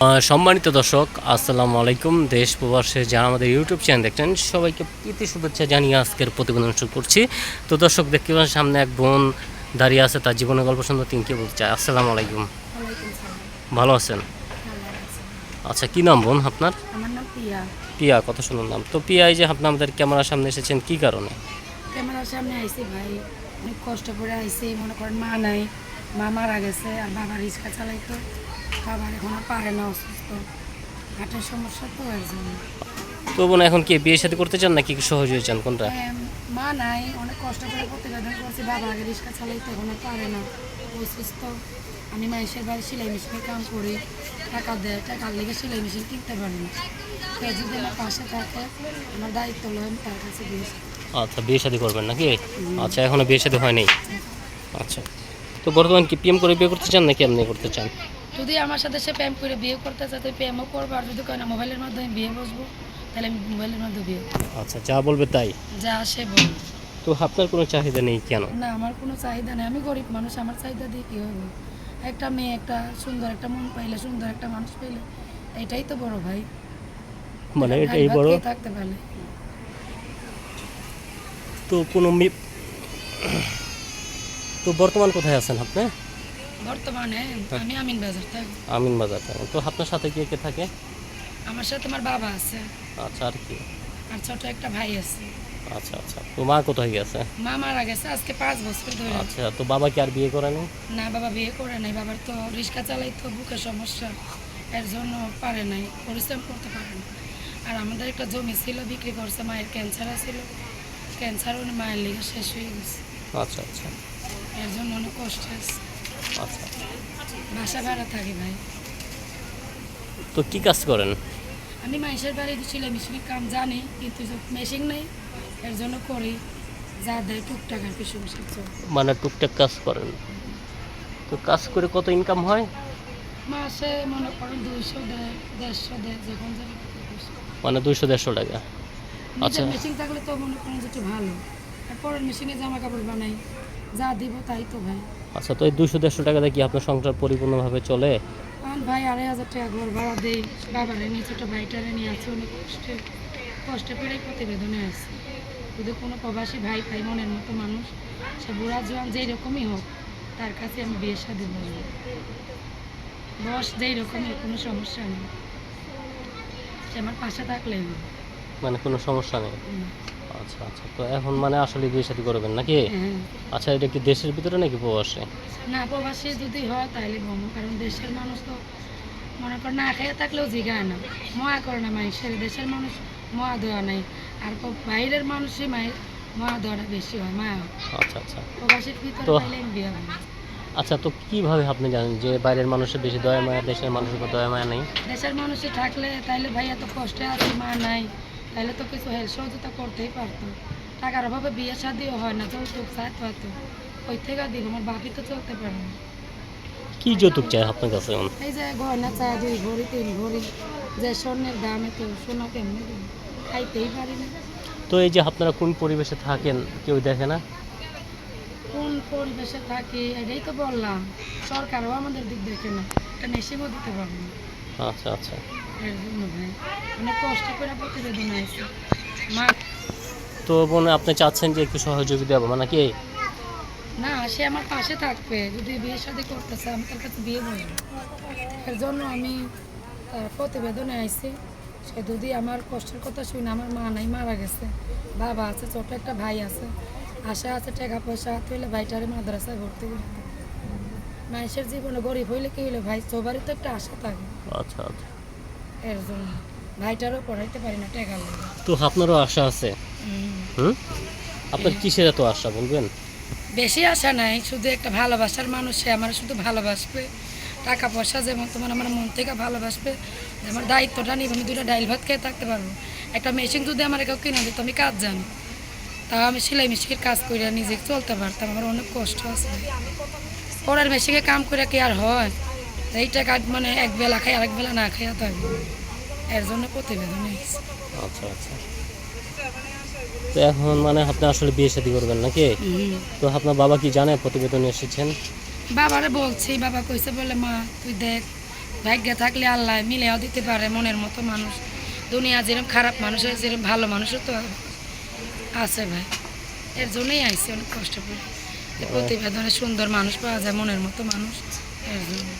সম্মানিত দর্শক আসসালামু আলাইকুম। দেশ প্রবাসে যারা আমাদের ইউটিউব চ্যানেল দেখছেন সবাইকে প্রীতি শুভেচ্ছা জানিয়ে আজকের প্রতিবেদন শুরু করছি। তো দর্শক দেখতে পাচ্ছেন সামনে এক বোন দাঁড়িয়ে আছে তার জীবনের গল্প সুন্দর তিনি কি বলতে চায় আসসালামু আলাইকুম। ভালো আছেন? আচ্ছা কি নাম বোন আপনার? পিয়া। পিয়া কত সুন্দর নাম। তো পিয়া এই যে আপনি আমাদের ক্যামেরার সামনে এসেছেন কি কারণে? ক্যামেরার সামনে আইসি ভাই অনেক কষ্ট করে আইসি মনে করেন মা নাই মা মারা গেছে আর বাবা রিক্সা চালাইতো। বাবার এখন পারে না অসুস্থ। হার্টের সমস্যা তো এর জন্য। তো বোন এখন কি বিয়ে সাথে করতে চান নাকি সহজ হয়ে চান কোনটা? মা নাই অনেক কষ্ট করে প্রতিবেদন করছি বাবা আগে রিক্সা চালাইতো এখন পারে না অসুস্থ। আমি মাইসের বাড়ি সেলাই মেশিনে কাম করি টাকা দেয় টাকার লেগে সেলাই মেশিন কিনতে পারি না। যদি আমার পাশে থাকে আমার দায়িত্ব লয় আমি তার কাছে আচ্ছা বিয়ে শাদী করবেন নাকি? আচ্ছা এখনও বিয়ে শাদী হয়নি? আচ্ছা। তো বর্তমান কি পিএম করে বিয়ে করতে চান নাকি এমনি করতে চান? যদি আমার সাথে সে প্রেম করে বিয়ে করতে চায় তো প্রেমও করব। আর যদি কয় না মোবাইলের মাধ্যমে বিয়ে বসবো তাহলে আমি মোবাইলের মাধ্যমে বিয়ে করব। আচ্ছা যা বলবে তাই? যা আসে বলব তো আপনার কোনো চাহিদা নেই কেন? না আমার কোনো চাহিদা নেই। আমি গরিব মানুষ আমার চাহিদা দিয়ে কী হবে? একটা মেয়ে একটা সুন্দর একটা মন পাইলে সুন্দর একটা মানুষ পাইলে এটাই তো বড় ভাই। মানে এটাই বড়। খেয়ে থাকতে পারলে? তো কোনো মেয়ে তো বর্তমান কোথায় আছেন আপনি? বর্তমানে আমি আমিন বাজার থাকি আমিন বাজার থাকেন তো আপনার সাথে কে কে থাকে? আমার সাথে আমার বাবা আছে। আচ্ছা আর কি? আর ছোট একটা ভাই আছে। আচ্ছা আচ্ছা। তো মা কোথায় গেছে? মা মারা গেছে আজকে পাঁচ বছর ধরে। আচ্ছা তো বাবা কি আর বিয়ে করেনি না বাবা বিয়ে করে নাই। বাবার তো রিক্সা চালাই তো বুকের সমস্যা। এর জন্য পারে নাই পরিশ্রম করতে পারে না। আর আমাদের একটা জমি ছিল বিক্রি করছে মায়ের ক্যান্সার ছিল ক্যান্সার মায়ের লিগে শেষ হয়ে গেছে। আচ্ছা আচ্ছা। এর জন্য অনেক কষ্ট আছে আচ্ছা। বাসা ভাড়া থাকি ভাই। তো কি কাজ করেন? আমি মাইসের বাড়ি সেলাই মেশিনের কাম জানি কিন্তু মেশিন নেই এর জন্য করি। যা দেয় টুকটাক আর কিছু মানে টুকটাক কাজ করেন। তো কাজ করে কত ইনকাম হয়? মাসে মনে করেন দুইশো দেয় দেড়শো দেয় যখন মানে দুইশো দেড়শো টাকা। আচ্ছা। মেশিন থাকলে তো মনে করেন একটু ভালো। আর পরের মেশিনে জামা কাপড় বানাই। যা দিব তাই তো ভাই। আচ্ছা তো এই দুইশো দেড়শো টাকা দিয়ে কি আপনার সংসার পরিপূর্ণভাবে চলে? ভাই আড়াই হাজার টাকা ঘর ভাড়া দেই বাবারে নিয়ে ছোটো ভাইটারে নিয়ে আছে অনেক কষ্টে কষ্টে পেরেই প্রতিবেদনে আছে। যদি কোনো প্রবাসী ভাই ভাই মনের মতো মানুষ সে বুড়া জোয়ান যেই রকমই হোক তার কাছে আমি বিয়ে বলব। বয়স যেই রকমই কোনো সমস্যা নেই। সে আমার পাশে থাকলেই মানে কোনো সমস্যা নেই? আচ্ছা আচ্ছা। তো এখন মানে আসলে বিয়ে শাদী করবেন নাকি? হ্যাঁ। আচ্ছা এটা কি দেশের ভিতরে নাকি প্রবাসে? না প্রবাসী যদি হয় তাহলে বমো কারণ দেশের মানুষ তো মনে কর না খেয়ে থাকলেও জিগায় না। ময়া করে না মানুষের দেশের মানুষ ময়া দেওয়া নাই। আর বাইরের মানুষই মায়ের ময়া দেওয়াটা বেশি হয় মায়া আচ্ছা আচ্ছা। প্রবাসীর ভিতরে বিয়ে হয় আচ্ছা তো কীভাবে আপনি জানেন যে বাইরের মানুষের বেশি দয়া মায়া দেশের মানুষের দয়া মায়া নেই? দেশের মানুষে থাকলে তাইলে ভাই এত কষ্টে আছে মা নাই। তাহলে তো কিছু হেল্প সহযোগিতা করতেই পারতো টাকার অভাবে বিয়ে শাদিও হয় না যৌতুক চাইতো হয়তো ওই থেকে দিব আমার বাপি তো চলতে পারে না। কি যৌতুক চাই আপনার কাছে? এই যে গয়না চা দুই ভরি তিন ভরি যে স্বর্ণের দামে তো সোনা কেমনি খাইতেই পারি না। তো এই যে আপনারা কোন পরিবেশে থাকেন কেউ দেখে না? কোন পরিবেশে থাকি এটাই তো বললাম। সরকারও আমাদের দিক দেখে না। এটা মেশিনও দিতে পারবে না। আচ্ছা আচ্ছা। এর জন্য ভাই অনেক কষ্ট করে প্রতিবেদন আছে মা তো বোন আপনি চাচ্ছেন যে একটু সহযোগিতা হবে মানে কি? না সে আমার পাশে থাকবে। যদি বিয়ে শাদি করতেছে আমি তার কাছে বিয়ে বলব। এর জন্য আমি তার প্রতিবেদনে আইছি। সে যদি আমার কষ্টের কথা শুনে আমার মা নাই মারা গেছে বাবা আছে ছোট একটা ভাই আছে আশা আছে টাকা পয়সা হাত হইলে ভাইটারে মাদ্রাসায় ভর্তি করে মানুষের জীবনে গরিব হইলে কি হইলে ভাই? সবারই তো একটা আশা থাকে। আচ্ছা আচ্ছা। এর জন্য। ভাইটারও পড়াইতে পারি না টাকা লাগে। তো আপনারও আশা আছে? হুম। আপনার কিসের এত আশা বলবেন? বেশি আশা নাই শুধু একটা ভালোবাসার মানুষ সে আমার শুধু ভালোবাসবে। টাকা পয়সা যেমন তোমার আমার মন থেকে ভালোবাসবে আমার দায়িত্বটা নিব আমি দুটো ডাইল ভাত খেয়ে থাকতে পারব। একটা মেশিন যদি আমার কেউ কিনে দিত আমি কাজ জানি। তাও আমি সেলাই মেশিনের কাজ করে নিজে চলতে পারতাম আমার অনেক কষ্ট আছে। পড়ার মেশিনে কাম করে কি আর হয়? এই টাকা মানে এক বেলা খাই আরেক বেলা না খাইয়া থাকবে এর জন্য প্রতিবেদন। আচ্ছা আচ্ছা। তো এখন মানে আপনি আসলে বিয়ে শাদী করবেন নাকি? তো আপনার বাবা কি জানে প্রতিবেদন এসেছেন? বাবারে বলছি বাবা কইছে বলে মা তুই দেখ ভাগ্যে থাকলে আল্লাহ মিলেও দিতে পারে মনের মতো মানুষ। দুনিয়া যেরকম খারাপ মানুষ আছে যেরকম ভালো মানুষও তো আছে ভাই। এর জন্যই আইসি অনেক কষ্ট করে। যে প্রতিবেদনে সুন্দর মানুষ পাওয়া যায় মনের মতো মানুষ। এর জন্য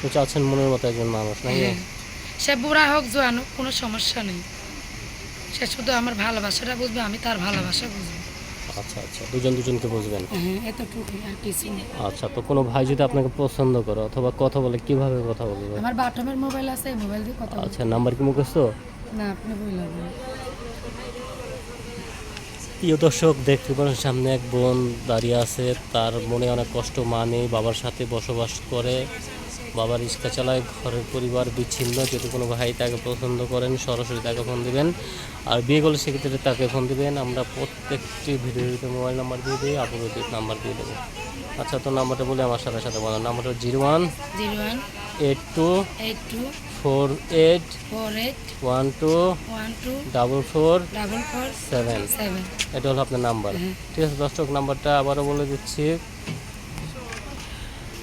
তো চাচ্ছেন মনের মতো একজন মানুষ নাকি? হ্যাঁ। সে বুড়া হোক জোয়ান হোক কোনো সমস্যা নেই। সে শুধু আমার ভালোবাসাটা বুঝবে আমি তার ভালোবাসা বুঝব। আচ্ছা আচ্ছা দুজন দুজনকে বুঝবেন? হ্যাঁ এতটুকুই আর কিছু নেই। আচ্ছা তো কোনো ভাই যদি আপনাকে পছন্দ করে অথবা কথা বলে কীভাবে কথা বলবে? আমার বাটমের মোবাইল আছে এই মোবাইল দিয়ে কথা আচ্ছা নাম্বার কি মুখস্থ? না আপনি বললেন প্রিয় দর্শক দেখতে পারেন সামনে এক বোন দাঁড়িয়ে আছে তার মনে অনেক কষ্ট মা নেই বাবার সাথে বসবাস করে। বাবার রিক্সা চালায় ঘরের পরিবার বিচ্ছিন্ন। যদি কোনো ভাই তাকে পছন্দ করেন সরাসরি তাকে ফোন দেবেন। আর বিয়ে করলে সেক্ষেত্রে তাকে ফোন দেবেন। আমরা প্রত্যেকটি ভিডিওতে মোবাইল নাম্বার দিয়ে দিই আপুরতির নাম্বার দিয়ে দেবো। আচ্ছা তো নাম্বারটা বলে আমার সাথে সাথে বলেন। নাম্বারটা zero one zero one eight two eight two four eight four eight one two one two double four double four seven. Seven. এটা হলো আপনার নাম্বার। হ্যাঁ। ঠিক আছে দর্শক নাম্বারটা আবারও বলে দিচ্ছি।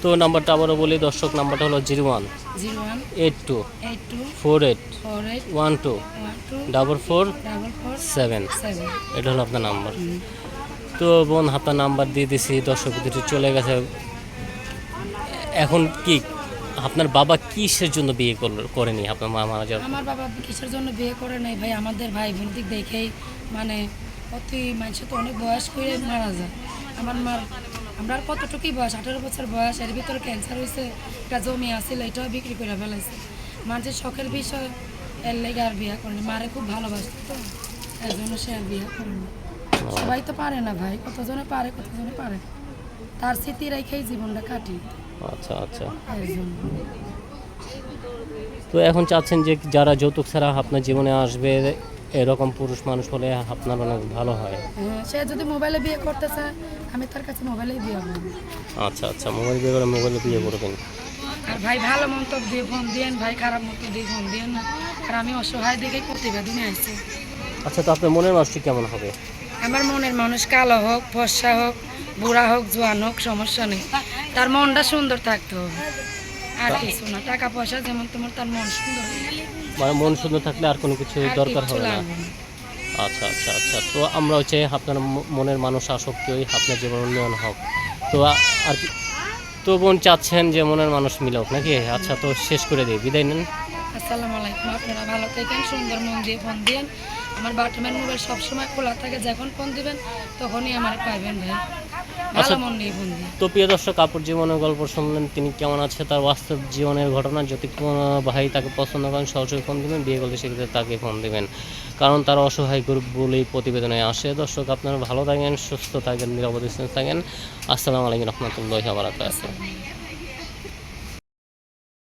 তো নাম্বারটা আবারও বলি দর্শক নাম্বারটা হলো zero one. Zero one. Eight two. Eight two. Four eight. Four eight. One two. One two. Double four. Double four. Seven. Seven. এটা হলো আপনার নাম্বার। তো বোন আপনার নাম্বার দিয়ে দিছি দর্শক দুটো চলে গেছে। এখন কি আপনার বাবা কিসের জন্য বিয়ে করেনি? আপনার মা মারা যাওয়ার আমার বাবা কিসের জন্য বিয়ে করে নাই? ভাই আমাদের ভাই বোন দিক দেখেই মানে অতি মানুষ তো অনেক বয়স করে মারা যায়। আমার মার আমরা আর কতটুকুই বয়স? আঠারো বছর বয়স এর ভিতরে ক্যান্সার হয়েছে একটা জমি আছিল এটাও বিক্রি করে ফেলাইছে। মানুষের শখের বিষয় এর লেগে আর বিয়ে করেনি। মারে খুব ভালোবাসত তো এর জন্য সে আর বিয়ে করেনি। সবাই তো পারে না ভাই কতজনে পারে কতজনে পারে তার স্মৃতি রেখেই জীবনটা কাটি। আচ্ছা আচ্ছা। তো এখন চাচ্ছেন যে যারা যৌতুক ছাড়া আপনার জীবনে আসবে এরকম পুরুষ মানুষ হলে আপনার অনেক ভালো হয়। হ্যাঁ, সে যদি মোবাইলে বিয়ে করতে চায় আমি তার কাছে মোবাইলেই বিয়ে করব। আচ্ছা আচ্ছা মোবাইল বিয়ে করে মোবাইলে বিয়ে করবেন? আর ভাই ভালো মন্তব্য দিয়ে ফোন দিয়েন ভাই খারাপ মন্তব্য দিয়ে ফোন দিয়েন না। আর আমি অসহায় দেখে প্রতিবেদনে আইছি আচ্ছা তো আপনার মনের মানুষটি কেমন হবে? আমার মনের মানুষ কালো হোক ফর্সা হোক বুড়া হোক জোয়ান হোক সমস্যা নেই। তার মনটা সুন্দর থাকতে হবে। আর কিছু না টাকা পয়সা যেমন তোমার তার মন সুন্দর মানে মন সুন্দর থাকলে আর কোনো কিছু দরকার হবে না। আচ্ছা আচ্ছা আচ্ছা। তো আমরা হচ্ছে আপনার মনের মানুষ আসক্তি হই আপনার জীবন উন্নয়ন হোক। তো আর কি তো বোন চাচ্ছেন যে মনের মানুষ মিলক নাকি? আচ্ছা তো শেষ করে দিই। বিদায় নেন। আসসালামু আলাইকুম আপনারা ভালো থাকেন সুন্দর মন দিয়ে ফোন দিয়েন। আমার বাটমের মোবাইল সবসময় খোলা থাকে যখন ফোন দিবেন তখনই আমার পাইবেন ভাই। আচ্ছা। তো প্রিয় দর্শক আপুর জীবনের গল্প শুনলেন তিনি কেমন আছে তার বাস্তব জীবনের ঘটনা যদি কোনো ভাই তাকে পছন্দ করেন সরাসরি ফোন দিবেন বিয়ে করলে সেক্ষেত্রে তাকে ফোন দিবেন। কারণ তার অসহায় গ্রুপ বলেই প্রতিবেদনে আসে। দর্শক আপনারা ভালো থাকেন সুস্থ থাকেন নিরাপদ থাকেন। আসসালামু আলাইকুম রহমতুল্লাহ বারাকাতুহ।